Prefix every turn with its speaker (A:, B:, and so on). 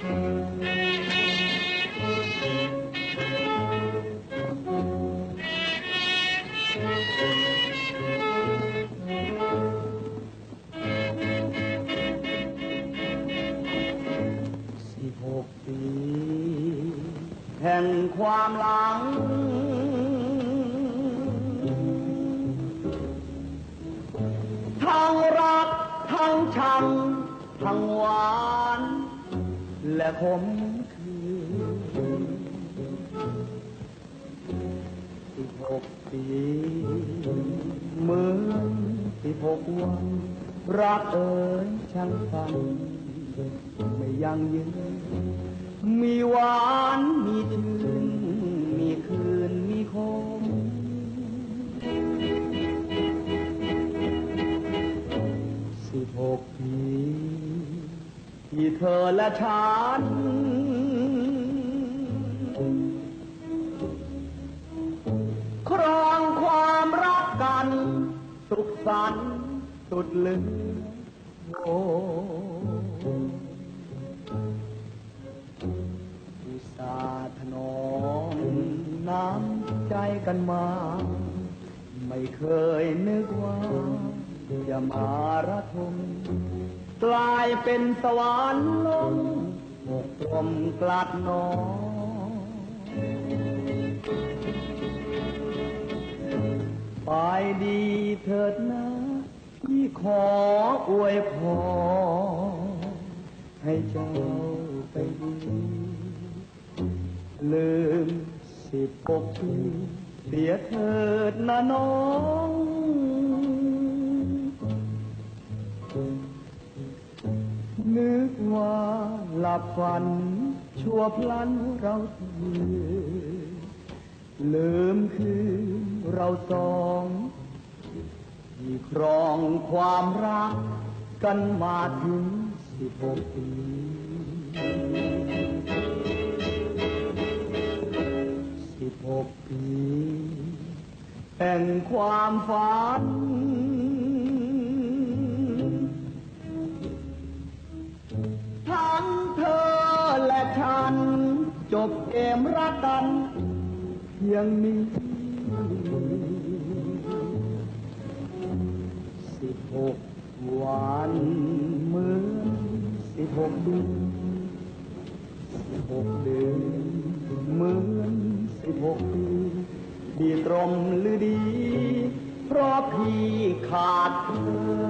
A: สิบหกปีแห่งความหลัง ทั้งรัก ทั้งชัง ทั้งหวาน และขมขื่นสิบหกปีเหมือนสิบหกวันรักเอ๋ยช่างฟังไม่ยังยืนมีหวานมีชื่นมีคืนมีคมสิบหกปี ที่เธอและฉัน ครองความรักกัน สุขสันต์สุดลือโออุตสาห์ถนอมน้ำใจกันมา ไม่เคยนึกว่า จะมาระทม กลายเป็นสวรรค์ลงหกลมกลัดนอไปดีเถิดนะพี่ขออวยพรให้เจ้าไปดีลืมสิบหกปีเสียเถิดนะน้อง นึกว่าหลับฝัน ชั่วพลันเราเถืลืมคืนเราสองที่ครองความรักกันมาถึงสิบหกปีสิบหกปีแห่งความฝัน จบเกมรักกันเพียงนี้สิบหกวันเหมือนสิบหกเดือนสิบหกเดือนเหมือนสิบหกปีดีตรมหรือดี เพราะพี่ขาดเธอ